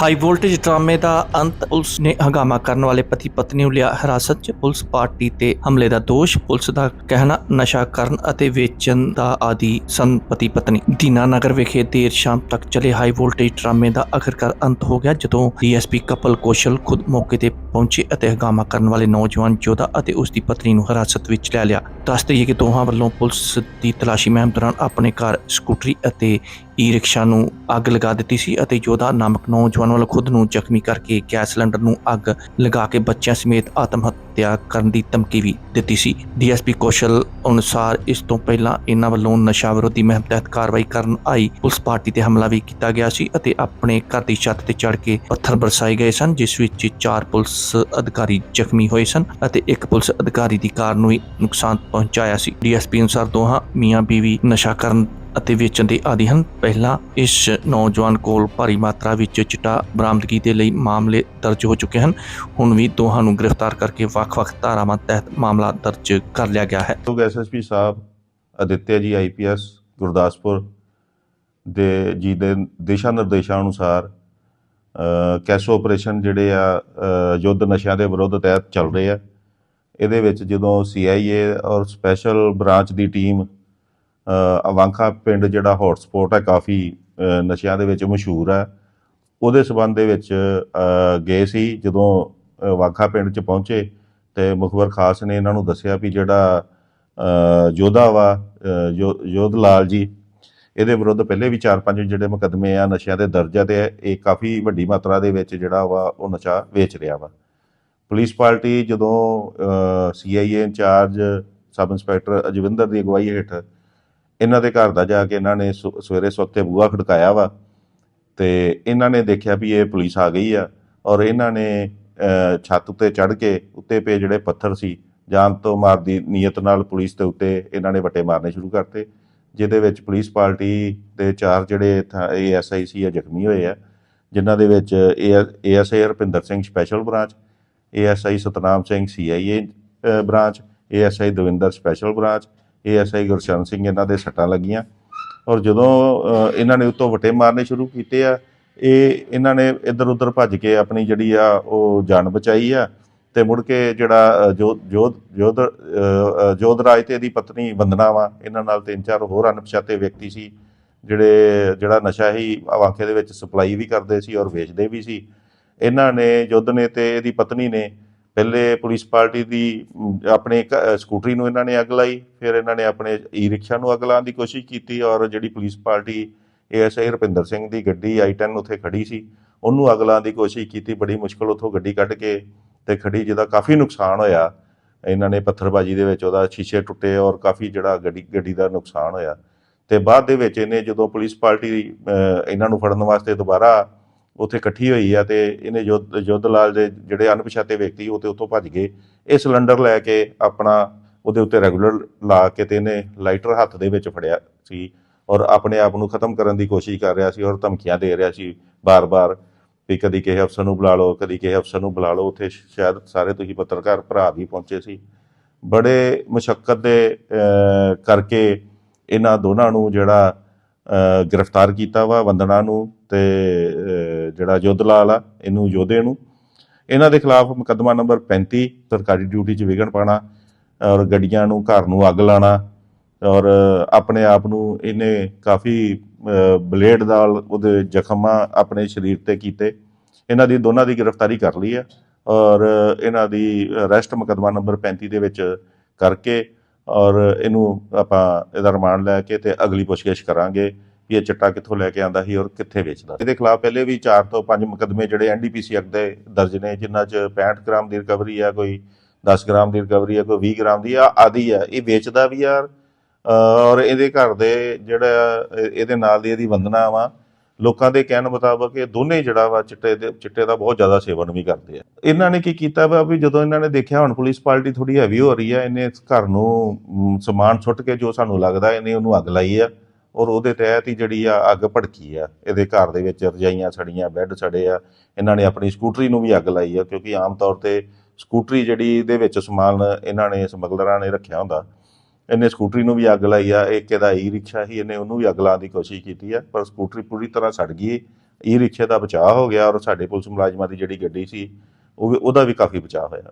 High voltage ਡਰਾਮੇ ਦਾ ਅੰਤ police ਨੇ ਹੰਗਾਮਾ ਕਰਨ ਵਾਲੇ ਪਤੀ ਪਤਨੀ ਨੂੰ ਲਿਆ ਹਿਰਾਸਤ 'ਚ। ਪੁਲਿਸ ਪਾਰਟੀ ਤੇ ਹਮਲੇ ਦਾ ਦੋਸ਼, ਪੁਲਿਸ ਦਾ ਕਹਿਣਾ, ਨਸ਼ਾ ਕਰਨ ਅਤੇ ਵੇਚਣ ਦਾ ਆਦੀ ਸਨ ਪਤੀ ਪਤਨੀ। ਦੀਨਾਨਗਰ ਵਿਖੇ ਦੇਰ ਸ਼ਾਮ ਤੱਕ ਚੱਲੇ ਹਾਈ ਵੋਲਟੇਜ ਡਰਾਮੇ ਦਾ ਆਖਰਕਾਰ ਅੰਤ ਹੋ ਗਿਆ, ਜਦੋਂ ਡੀਐਸਪੀ ਕਪਲ ਕੋਸ਼ਲ ਖੁਦ ਮੌਕੇ ਤੇ ਪਹੁੰਚੇ ਅਤੇ ਹੰਗਾਮਾ ਕਰਨ ਵਾਲੇ ਨੌਜਵਾਨ ਜੋਧਾ ਅਤੇ ਉਸ ਦੀ ਪਤਨੀ ਨੂੰ ਹਿਰਾਸਤ ਵਿੱਚ ਲੈ ਲਿਆ। ਦੱਸ ਦਈਏ ਕਿ ਦੋਹਾਂ ਵੱਲੋਂ ਪੁਲਿਸ ਦੀ ਤਲਾਸ਼ੀ ਮੁਹਿੰਮ ਦੌਰਾਨ ਆਪਣੇ ਕਾਰ ਸਕੂਟਰੀ ਅਤੇ ਈ ਰਿਕਸ਼ਾ ਨੂੰ ਅੱਗ ਲਗਾ ਦਿੱਤੀ ਸੀ ਅਤੇ ਯੋਧਾ ਨਾਮਕ ਨੌਜਵਾਨ ਵੱਲੋਂ ਖੁਦ ਨੂੰ ਜ਼ਖਮੀ ਕਰਕੇ ਗੈਸ ਸਿਲੰਡਰ ਨੂੰ ਅੱਗ ਲਗਾ ਕੇ ਬੱਚਿਆਂ ਸਮੇਤ ਆਤਮ ਹੱਤਿਆ ਕਰਨ ਦੀ ਧਮਕੀ ਵੀ ਦਿੱਤੀ ਸੀ। ਡੀਐਸਪੀ ਕੌਸ਼ਲ ਅਨੁਸਾਰ ਇਸ ਤੋਂ ਪਹਿਲਾਂ ਇਹਨਾਂ ਵੱਲੋਂ ਨਸ਼ਾ ਵਿਰੋਧੀ ਮੁਹਿੰਮ ਤਹਿਤ ਕਾਰਵਾਈ ਕਰਨ ਆਈ ਪੁਲਿਸ ਪਾਰਟੀ ਤੇ ਹਮਲਾ ਵੀ ਕੀਤਾ ਗਿਆ ਸੀ ਅਤੇ ਆਪਣੇ ਘਰ ਦੀ ਛੱਤ ਤੇ ਚੜ੍ਹ ਕੇ ਪੱਥਰ ਬਰਸਾਏ ਗਏ ਸਨ, ਜਿਸ ਵਿੱਚ ਚਾਰ ਪੁਲਿਸ ਅਧਿਕਾਰੀ ਜ਼ਖਮੀ ਹੋਏ ਸਨ ਅਤੇ ਇੱਕ ਪੁਲਿਸ ਅਧਿਕਾਰੀ ਦੀ ਕਾਰ ਨੂੰ ਵੀ ਨੁਕਸਾਨ ਪਹੁੰਚਾਇਆ ਸੀ। ਡੀਐਸਪੀ ਅਨੁਸਾਰ ਦੋਹਾਂ ਮੀਆਂ ਬੀਵੀ ਨਸ਼ਾ ਕਰਨ ਅਤੇ ਵੇਚਣ ਦੇ ਆਦੀ ਹਨ। ਪਹਿਲਾਂ ਇਸ ਨੌਜਵਾਨ ਕੋਲ ਭਾਰੀ ਮਾਤਰਾ ਵਿੱਚ ਚਿੱਟਾ ਬਰਾਮਦਗੀ ਦੇ ਲਈ ਮਾਮਲੇ ਦਰਜ ਹੋ ਚੁੱਕੇ ਹਨ। ਹੁਣ ਵੀ ਦੋਹਾਂ ਨੂੰ ਗ੍ਰਿਫਤਾਰ ਕਰਕੇ ਵੱਖ-ਵੱਖ ਧਾਰਾਵਾਂ ਤਹਿਤ ਮਾਮਲਾ ਦਰਜ ਕਰ ਲਿਆ ਗਿਆ ਹੈ। ਲੋਕ ਐਸਐਸਪੀ ਸਾਹਿਬ, ਅਦਿੱਤਿਆ ਜੀ ਆਈਪੀਐਸ ਗੁਰਦਾਸਪੁਰ ਦੇ ਜੀ ਦੇ ਦਿਸ਼ਾ ਨਿਰਦੇਸ਼ਾਂ ਅਨੁਸਾਰ ਕੈਸੋ ਆਪਰੇਸ਼ਨ ਜਿਹੜੇ ਆ ਯੁੱਧ ਨਸ਼ਿਆਂ ਦੇ ਵਿਰੁੱਧ ਤਹਿਤ ਚੱਲ ਰਹੇ ਆ। ਇਹਦੇ ਵਿੱਚ ਜਦੋਂ ਸੀਆਈਏ ਔਰ ਸਪੈਸ਼ਲ ਬ੍ਰਾਂਚ ਦੀ ਟੀਮ ਅਵਾਂਖਾ ਪਿੰਡ ਜਿਹੜਾ ਹੌਟ ਹੈ ਕਾਫੀ ਨਸ਼ਿਆਂ ਦੇ ਵਿੱਚ ਮਸ਼ਹੂਰ ਹੈ। ਉਹਦੇ ਸਬੰਧ ਦੇ ਵਿੱਚ ਗਏ ਸੀ ਜਦੋਂ ਅ, ਵਾਂਖਾ ਪਿੰਡ 'ਚ ਪਹੁੰਚੇ ਤੇ ਮੁਖਬਰ ਖਾਸ ਨੇ ਇਹਨਾਂ ਨੂੰ ਦੱਸਿਆ ਵੀ ਜਿਹੜਾ ਯੋਧਾ ਵਾ ਯੋ- ਯੋਧ ਲਾਲ ਜੀ ਇਹਦੇ ਵਿਰੁੱਧ ਪਹਿਲੇ ਵੀ 4-5 ਜਿਹੜੇ ਮੁਕੱਦਮੇ ਆ ਨਸ਼ਿਆਂ ਦੇ ਦਰਜਾ ਆ ਤੇ ਇਹ ਕਾਫੀ ਵੱਡੀ ਮਾਤਰਾ ਦੇ ਵਿੱਚ ਜਿਹੜਾ ਵਾ ਉਹ ਨਸ਼ਾ ਵੇਚ ਰਿਹਾ ਵਾ। ਪੁਲਿਸ ਪਾਰਟੀ ਜਦੋਂ CIA in charge sub inspector Ajwinder ਦੀ ਅਗਵਾਈ ਹੇਠ ਇਹਨਾਂ ਦੇ ਘਰ ਦਾ ਜਾ ਕੇ ਇਹਨਾਂ ਨੇ ਸੁ- ਸਵੇਰੇ ਸਵਖਤੇ ਬੂਹਾ ਖੜਕਾਇਆ ਵਾ ਤੇ ਇਹਨਾਂ ਨੇ ਦੇਖਿਆ ਵੀ ਇਹ ਪੁਲਿਸ ਆ ਗਈ ਆ ਔਰ ਇਹਨਾਂ ਨੇ ਛੱਤ ਉੱਤੇ ਚੜ੍ਹ ਕੇ ਉੱਤੇ ਪਏ ਜਿਹੜੇ ਪੱਥਰ ਸੀ, ਜਾਨ ਤੋਂ ਮਾਰ ਦੀ ਨੀਅਤ ਨਾਲ ਪੁਲਿਸ ਦੇ ਉੱਤੇ ਇਹਨਾਂ ਨੇ ਵੱਟੇ ਮਾਰਨੇ ਸ਼ੁਰੂ ਕਰਤੇ, ਜਿਹਦੇ ਵਿੱਚ ਪੁਲਿਸ ਪਾਰਟੀ ਦੇ ਚਾਰ ਜਿਹੜੇ ਏਐਸਆਈ ਸੀ ਆ ਜ਼ਖਮੀ ਹੋਏ ਆ, ਜਿਨ੍ਹਾਂ ਦੇ ਵਿੱਚ ASI Rupinder Singh special branch ASI Satnam Singh CIA branch ASI Davinder special branch ASI Gursharan Singh ਇਹਨਾਂ ਦੇ ਸੱਟਾਂ ਲੱਗੀਆਂ ਔਰ ਜਦੋਂ ਇਹਨਾਂ ਨੇ ਉੱਤੋਂ ਵਟੇ ਮਾਰਨੇ ਸ਼ੁਰੂ ਕੀਤੇ ਆ ਇਹ ਇਹਨਾਂ ਨੇ ਇੱਧਰ ਉੱਧਰ ਭੱਜ ਕੇ ਆਪਣੀ ਜਿਹੜੀ ਆ ਉਹ ਜਾਨ ਬਚਾਈ ਆ ਤੇ ਮੁੜ ਕੇ ਜਿਹੜਾ ਅ, ਜੋ ਜੋਧ ਜੋਧ ਅ, ਜੋਧਰਾਜ ਤੇ ਇਹਦੀ ਪਤਨੀ ਵੰਦਨਾ ਵਾ ਇਹਨਾਂ ਨਾਲ ਤਿੰਨ ਚਾਰ ਹੋਰ ਅਣਪਛਾਤੇ ਵਿਅਕਤੀ ਸੀ ਜਿਹੜੇ ਜਿਹੜਾ ਨਸ਼ਾ ਹੀ ਆਵਾਂਖੇ ਦੇ ਵਿੱਚ ਸਪਲਾਈ ਵੀ ਕਰਦੇ ਸੀ ਔਰ ਵੇਚਦੇ ਵੀ ਸੀ। ਇਹਨਾਂ ਨੇ ਜੁੱਧ ਨੇ ਤੇ ਇਹਦੀ ਪਤਨੀ ਨੇ ਪਹਿਲੇ ਪੁਲਿਸ ਪਾਰਟੀ ਦੀ ਆਪਣੇ ਕ- ਸਕੂਟਰੀ ਨੂੰ ਇਹਨਾਂ ਨੇ ਅੱਗ ਲਾਈ, ਫਿਰ ਇਹਨਾਂ ਨੇ ਆਪਣੇ ਈ ਰਿਕਸ਼ਾ ਨੂੰ ਅੱਗ ਲਾਉਣ ਦੀ ਕੋਸ਼ਿਸ਼ ਕੀਤੀ ਔਰ ਜਿਹੜੀ police party ASI Rupinder Singh ਦੀ ਗੱਡੀ i10 ਉੱਥੇ ਖੜੀ ਸੀ, ਉਹਨੂੰ ਅੱਗ ਲਾਉਣ ਦੀ ਕੋਸ਼ਿਸ਼ ਕੀਤੀ, ਬੜੀ ਮੁਸ਼ਕਲ ਉੱਥੋਂ ਗੱਡੀ ਕੱਢ ਕੇ ਤੇ ਖੜੀ ਜਿਹਦਾ ਕਾਫੀ ਨੁਕਸਾਨ ਹੋਇਆ। ਇਹਨਾਂ ਨੇ ਪੱਥਰਬਾਜੀ ਦੇ ਵਿੱਚ ਉਹਦਾ ਸ਼ੀਸ਼ੇ ਟੁੱਟੇ ਔਰ ਕਾਫੀ ਜਿਹੜਾ ਗੱਡੀ ਗੱਡੀ ਦਾ ਨੁਕਸਾਨ ਹੋਇਆ। ਤੇ ਬਾਅਦ ਦੇ ਵਿੱਚ ਇਹਨੇ ਜਦੋਂ ਪੁਲਿਸ ਪਾਰਟੀ ਇਹਨਾਂ ਨੂੰ ਫੜਨ ਵਾਸਤੇ ਦੁਬਾਰਾ ਉੱਥੇ ਇਕੱਠੀ ਹੋਈ ਆ ਤੇ ਇਹਨੇ ਯੁੱਧ ਯੁੱਧ ਲਾਲ ਦੇ ਜਿਹੜੇ ਅਣਪਛਾਤੇ ਵਿਅਕਤੀ ਉਹ ਤੇ ਉੱਥੋਂ ਭੱਜ ਗਏ। ਇਹ ਸਿਲੰਡਰ ਲੈ ਕੇ ਆਪਣਾ ਉਹਦੇ ਉੱਤੇ ਰੈਗੂਲਰ ਲਾ ਕੇ ਤੇ ਇਹਨੇ ਲਾਈਟਰ ਹੱਥ ਦੇ ਵਿੱਚ ਫੜਿਆ ਸੀ ਔਰ ਆਪਣੇ ਆਪ ਨੂੰ ਖਤਮ ਕਰਨ ਦੀ ਕੋਸ਼ਿਸ਼ ਕਰ ਰਿਹਾ ਸੀ ਔਰ ਧਮਕੀਆਂ ਦੇ ਰਿਹਾ ਸੀ ਬਾਰ-ਬਾਰ ਵੀ ਕਦੀ ਕਿਸੇ ਅਫਸਰ ਨੂੰ ਬੁਲਾ ਲਓ, ਕਦੀ ਕਿਸੇ ਅਫਸਰ ਨੂੰ ਬੁਲਾ ਲਓ। ਉੱਥੇ ਸ਼ਾਇਦ ਸਾਰੇ ਤੁਸੀਂ ਪੱਤਰਕਾਰ ਭਰਾ ਵੀ ਪਹੁੰਚੇ ਸੀ। ਬੜੇ ਮੁਸ਼ਕਲ ਦੇ ਕਰਕੇ ਇਹਨਾਂ ਦੋਨਾਂ ਨੂੰ ਜਿਹੜਾ ਗ੍ਰਿਫਤਾਰ ਕੀਤਾ ਵਾ, ਵੰਦਨਾ ਨੂੰ ਤੇ ਜਿਹੜਾ ਯੁੱਧ ਲਾਲ ਆ, ਇਹਨੂੰ ਯੋਧੇ ਨੂੰ। ਇਹਨਾਂ ਦੇ ਖਿਲਾਫ ਮੁਕੱਦਮਾ ਨੰਬਰ 35 ਸਰਕਾਰੀ ਡਿਊਟੀ 'ਚ ਵਿਘਨ ਪਾਣਾ ਔਰ ਗੱਡੀਆਂ ਨੂੰ, ਘਰ ਨੂੰ ਅੱਗ ਲਾਣਾ ਔਰ ਆਪਣੇ ਆਪ ਨੂੰ ਇਹਨੇ ਕਾਫੀ ਬਲੇਡ ਨਾਲ ਉਹਦੇ ਜ਼ਖਮਾਂ ਆਪਣੇ ਸਰੀਰ ਤੇ ਕੀਤੇ। ਇਹਨਾਂ ਦੀ, ਦੋਨਾਂ ਦੀ ਗ੍ਰਿਫਤਾਰੀ ਕਰ ਲਈ ਹੈ ਔਰ ਇਹਨਾਂ ਦੀ ਅਰੈਸਟ ਮੁਕੱਦਮਾ ਨੰਬਰ 35 ਦੇ ਵਿੱਚ ਕਰਕੇ ਔਰ ਇਹਨੂੰ ਆਪਾਂ ਇਹਦਾ ਰਿਮਾਂਡ ਲੈ ਕੇ ਤੇ ਅਗਲੀ ਪੁੱਛਗਿੱਛ ਕਰਾਂਗੇ। ਵੀ ਇਹ ਚਿੱਟਾ ਕਿੱਥੋਂ ਲੈ ਕੇ ਆਂਦਾ ਸੀ ਔਰ ਕਿੱਥੇ ਵੇਚਦਾ ਇਹਦੇ ਖਿਲਾਫ ਪਹਿਲੇ ਵੀ 4 ਤੋਂ 5 ਮੁਕੱਦਮੇ ਜਿਹੜੇ ਐਨਡੀਪੀਸੀ ਐਕਟ ਦੇ ਦਰਜ ਨੇ, ਜਿਨ੍ਹਾਂ 'ਚ 65 ਗ੍ਰਾਮ ਦੀ ਰਿਕਵਰੀ ਆ, ਕੋਈ 10 ਗ੍ਰਾਮ ਦੀ ਰਿਕਵਰੀ ਆ, ਕੋਈ 20 ਗ੍ਰਾਮ ਦੀ ਆ, ਆਦੀ ਆ। ਇਹ ਵੇਚਦਾ ਵੀ ਆ ਔਰ ਇਹਦੇ ਘਰ ਦੇ ਜਿਹੜਾ ਇਹਦੇ ਨਾਲ ਦੀ ਇਹਦੀ ਵੰਦਨਾ ਵਾ। ਲੋਕਾਂ ਦੇ ਕਹਿਣ ਮੁਤਾਬਕ ਇਹ ਦੋਨੇ ਜਿਹੜਾ ਵਾ ਚਿੱਟੇ ਦੇ, ਚਿੱਟੇ ਦਾ ਬਹੁਤ ਜ਼ਿਆਦਾ ਸੇਵਨ ਵੀ ਕਰਦੇ ਆ। ਇਹਨਾਂ ਨੇ ਕੀ ਕੀਤਾ ਵਾ ਵੀ ਜਦੋਂ ਇਹਨਾਂ ਨੇ ਦੇਖਿਆ ਹੁਣ ਪੁਲਿਸ ਪਾਰਟੀ ਥੋੜੀ ਹੈਵੀ ਹੋ ਰਹੀ ਆ, ਇਹਨੇ ਘਰ ਨੂੰ ਸਮਾਨ ਸੁੱਟ ਕੇ ਜੋ ਸਾਨੂੰ ਲੱਗਦਾ, ਇਹਨੇ ਉਹਨੂੰ ਅੱਗ ਲਾਈ ਆ। ਔਰ ਉਹਦੇ ਤਹਿਤ ਹੀ ਜਿਹੜੀ ਆ ਅੱਗ ਭੜਕੀ ਆ, ਇਹਦੇ ਘਰ ਦੇ ਵਿੱਚ ਰਜਾਈਆਂ ਸੜੀਆਂ, ਬੈੱਡ ਸੜੇ ਆ, ਇਹਨਾਂ ਨੇ ਆਪਣੀ ਸਕੂਟਰੀ ਨੂੰ ਵੀ ਅੱਗ ਲਾਈ ਆ, ਕਿਉਂਕਿ ਆਮ ਤੌਰ ਤੇ ਸਕੂਟਰੀ ਜਿਹੜੀ ਦੇ ਵਿੱਚ ਸਮਾਨ ਇਹਨਾਂ ਨੇ, ਸਮਗਲਰਾਂ ਨੇ ਰੱਖਿਆ ਹੁੰਦਾ, ਇਹਨੇ ਸਕੂਟਰੀ ਨੂੰ ਵੀ ਅੱਗ ਲਾਈ ਆ, ਇੱਕ ਇਹਦਾ ਈ ਰਿਕਸ਼ਾ ਹੀ ਇਹਨੇ ਉਹਨੂੰ ਵੀ ਅੱਗ ਲਾਉਣ ਦੀ ਕੋਸ਼ਿਸ਼ ਕੀਤੀ ਆ, ਪਰ ਸਕੂਟਰੀ ਪੂਰੀ ਤਰ੍ਹਾਂ ਸੜ ਗਈ ਈ ਰਿਕਸ਼ੇ ਦਾ ਬਚਾਅ ਹੋ ਗਿਆ ਔਰ ਸਾਡੇ ਪੁਲਿਸ ਮੁਲਾਜ਼ਮਾਂ ਦੀ ਜਿਹੜੀ ਗੱਡੀ ਸੀ, ਉਹ ਵੀ- ਉਹਦਾ ਵੀ ਕਾਫੀ ਬਚਾਅ ਹੋਇਆ।